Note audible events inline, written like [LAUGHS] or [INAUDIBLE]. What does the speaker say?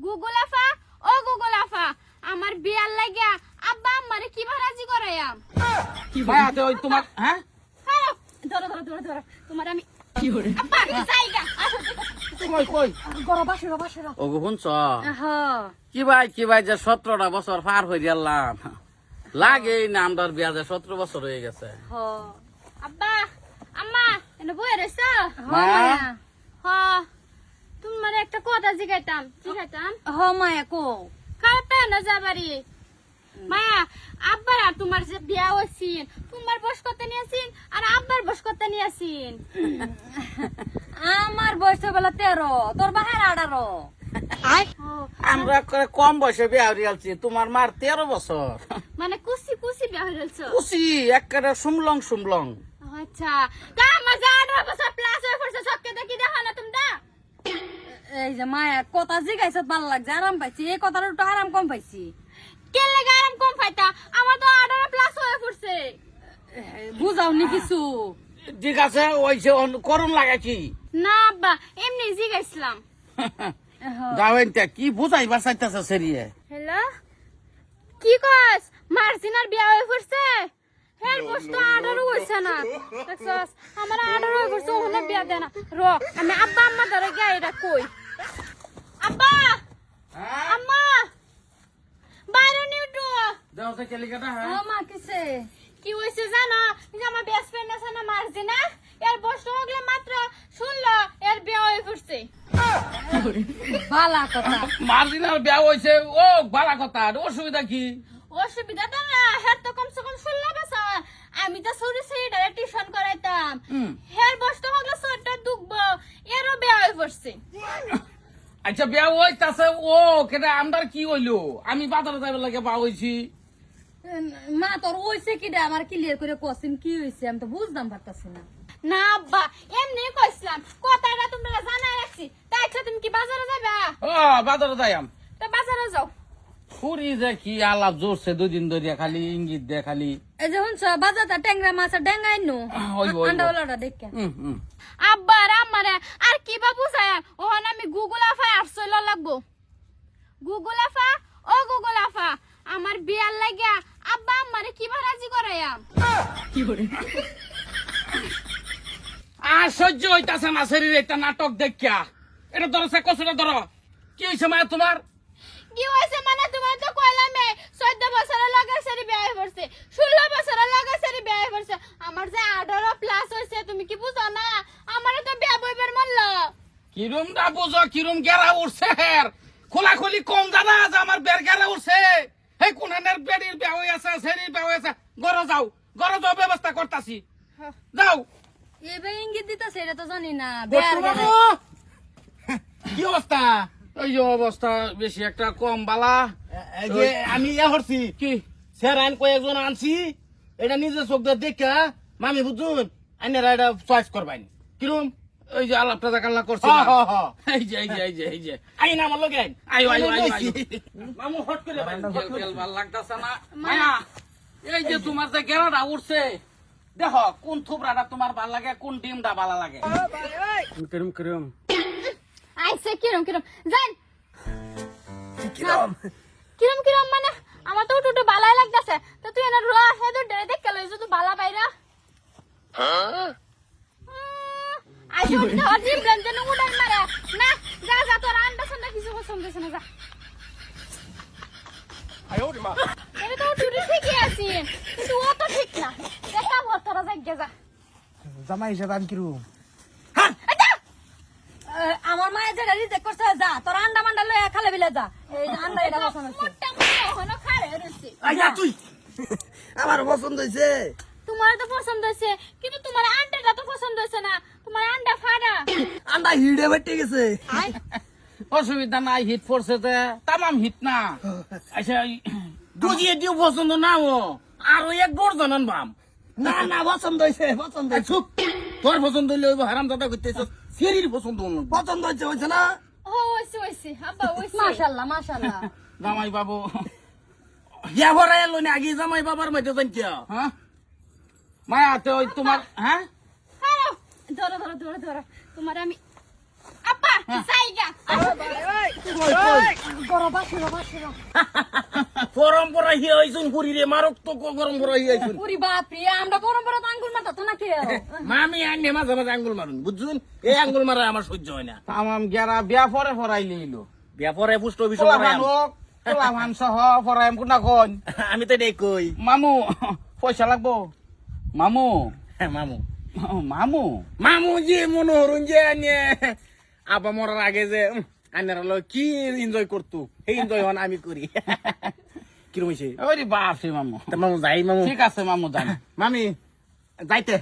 Google আফা ও Google আফা আমার বিয়ার লাগিয়া আব্বা আমারে কি ভারাজি করাইয়াম? মায়া তো ওই তোমার হ্যাঁ? খারাপ ধরো ধরো ধরো ধরো তোমার আমি কি করে আব্বা জায়গা কই কই? গরো বাসুরা বাসুরা ও শুনছ? হ্যাঁ কি ভাই কি ভাই যে সতেরোটা বছর পার হয়ে গেলাম। লাগে না আমার বিয়া যে সতেরো বছর হয়ে গেছে। হ। আব্বা আম্মা এনে বই হ। তুমি মানে একটা কথা জিগাইতাম জিগাইতাম। হ মায়া কো না যাবারি মায়া আব্বার আর তোমার যে বিয়া হইছিন তোমার বস করতে নিয়েছিন আর আব্বার বস করতে নিয়েছিন আমার বয়স বেলা তেরো তোর বাহার আঠারো। আমরা কম বয়সে বিয়া হরিয়ালছি তোমার মার তেরো বছর। মানে কুসি কুসি বিয়া হয়ে রয়েছ খুশি একেবারে সুমলং সুমলং। আচ্ছা। তা আমার যে আঠারো বছর প্লাস হয়ে পড়ছে সবকে দেখি দেখো না তোমরা এই যে মায়া কথা জিগাইছে ভালো লাগছে আরাম পাইছি এই কথাটা একটু আরাম কম পাইছি। কে লেগে আরাম কম পাইতা? আমার তো আঠারো প্লাস হয়ে পড়ছে। বুঝাও নি কিছু? ঠিক আছে ওই যে করুন লাগে কি না আব্বা এমনি জিগাইছিলাম। যাবেন তা কি বুঝাইবার চাইতেছে সেরিয়ে? হ্যালো? কি কস? মার্জিনার বিয়া হয়ে পড়ছে? হের বস্তু আঠারো হয়েছে না। দেখছস আমার আঠারো হয়ে পড়ছে ওখানে বিয়া দেয় না। র আমি আব্বা আম্মা ধরে গিয়ে এটা কই? আব্বা! আম্মা! বাইরে নিউটু যাও সে কেলিকাটা ও হ্যাঁ মা কিসে? কি হয়েছে জানো? যে আমার বেস্ট ফ্রেন্ড আছে না মার্জিনা এর বস্তু হগলে মাত্র শুনলো এর বিয়া হয়ে পড়ছে। বালা কথা। মার্জিনার বিয়া হয়েছে। ও বালা কথা অসুবিধা কি? অসুবিধা তো না হের তো কমসে কম বছর। আমি তো সরি টিউশন করাইতাম। হের বস্তু হগলে শরীরটা দুখবো। এরও বেয়া হয়ে পড়ছে। [LAUGHS] আচ্ছা বিয়া হইতাছে ও কেটা আমার কি হইল? আমি বাজারে যাইবার লাগে বা হইছি। মা তোর ওইছে কি রে আমার ক্লিয়ার করে কোশ্চেন কি হয়েছে আমি তো বুঝতাম পারতাছি না। না আব্বা এমনি কইছিলাম কথাটা তোমরা জানাই রাখছি। তাই আচ্ছা তুমি কি বাজারে যাবা ও বাজারে যাইম তো বাজারে যাও। ফুরি যে কি আলাপ জোরছে দুদিন ধরিয়া খালি ইঙ্গিত দে খালি। এই যে শুনছ বাজারটা ট্যাংরা মাছ ডেঙ্গাই নু? হইব। আন্ডাওয়ালাটা দেখে। হুম, হুম। আব্বা আর আম্মারে আর কি বা বুঝায়? ওহন আমি গুগল আফায় আসছিল লাগবো গুগল আফা ও গুগল আফা আমার বিয়ার লাগিয়া আব্বা আম্মারে কি ভারাজি করাইয়াম আর সহ্য হইতাছে না শরীরে একটা নাটক দেখিয়া। এটা ধরো সে কচুটা ধরো। কি হয়েছে মায়া তোমার? কি হয়েছে মানে তোমার তো কইলামে চোদ্দ বছরের লগে সারি বিয়ে হয়ে পড়ছে ষোলো বছরের লগে সারি বিয়ে হয়ে পড়ছে। আমার যে আঠারো প্লাস হয়েছে তুমি কি বুঝো না? আমার তো বিয়া বইবার মরল কিরম না বুঝো কিরম গেরা উঠছে হের। খোলা খুলি কম জানা যে আমার বের গেরা উঠছে এই কোনহানের বেড়ির বিয়া হয়ে আছে সেরির বিয়া হয়ে আছে গরো যাও গরো যাও ব্যবস্থা করতাছি। যাও। এবার ইঙ্গিত দিতেছে এটা তো জানি না। কি অবস্থা? এই অবস্থা বেশি একটা কম বালা। আমি ইয়া করছি কি? স্যার আইন কয়েকজন আনছি এটা নিজে চোখ দিয়ে দেখা মামি বুঝুন আইনারা এটা চয়েস করবাইন। কিরম ওই যে আলাপটা দেখাল্লা করছি না। এই যে এই যে এই যে এই যে। আমার আইন। আইও আইও আইও মামু হট করে ভালো লাগতাছে না? মায়া এই যে তোমার যে গেরাটা উঠছে দেখো কোন থুবরাটা তোমার ভালো লাগে কোন ডিমটা ভালো লাগে? কিরম কিরম? আইসে কিরম কিরম? জান! কিরম? কিরম কিরম মানে? আমার তো উঠু বালাই লাগতেছে। তো তুই এনে র হেদুর ডেরে দেখে লইছো তুই বালা বাইরা আইসো তো অজিব রঞ্জন উড়াই মারে। না যা যা তোর আন্ডা সন্ডা কিছু পছন্দ হইছে না যা। এটা তো উঠু ঠিকই আছি কিন্তু ও তো ঠিক না। দেখা ভর তোরা যাই যা জামাই হিসেবে আমি কিরম আচ্ছা আমার মায়ের যেটা রিজেক্ট করছে যা তোর আন্ডা মান্ডা লয়ে খালে বিলে যা। এই আন্ডা এটা বসানো আছে। মোটা মোটা হনো খারে রইছে আইয়া তুই! আমার পছন্দ হয়েছে তোমার তো পছন্দ হয়েছে কিন্তু তোমার আন্ডাটা তো পছন্দ হয়েছে না। তোমার আন্ডা ফাড়া আন্ডা হিড়ে বেটে গেছে। অসুবিধা নাই হিট পড়ছে যে তামাম হিট না। আচ্ছা এই- দুজি এটিও পছন্দ না ও। আরও এক ডজন আনবাম না না পছন্দ হয়েছে পছন্দ হয়েছে তোর পছন্দ হইলে হারাম দাদা করতেছ সেরির পছন্দ পছন্দ হয়েছে হয়েছে না? ও হইছে হইছে। আব্বা হইছে। মাশাআল্লাহ মাশাআল্লাহ জামাই বাবু। ইয়া এলো না আগে জামাই বাবার মধ্যে জান কিয়া হ্যাঁ? মায়া তো তোমার হ্যাঁ? খাও ধরো ধরো ধরো ধরো। তোমার আমি আব্বা জায়গা কই কই বড় বাসিরো বাসিরো [LAUGHS] পরম্পরা হিয়া হইছুন হুরিরে মারক তো পরম্পরা হিয়া হইছুন? পুরি বাপরে আমরা পরম্পরা আঙ্গুল মারতা তো নাকি মামি আইনে মাঝে মাঝে আঙ্গুল মারুন বুঝছুন? এই আঙ্গুল মারা আমার সহ্য হয় না। তামাম গেরা বিয়া পরে ফরাই লইলো। ব্যাপারে পুষ্ট অফিস কোলা ভানুক কোলা ভান সহ ফরাইম কোনা কোন [LAUGHS] আমি তো কই। মামু পয়সা লাগবো? মামু? হ্যাঁ, মামু। মামু? মামু যে মনোহরণ যে আনে আবা মরার আগে যে হলো কি এনজয় করতো? সেই এনজয় হন আমি করি। [LAUGHS] কিরম হয়েছে ওরে বাপ রে মামু মামু যাই মামু। ঠিক আছে মামু যান। মামি যাইতে।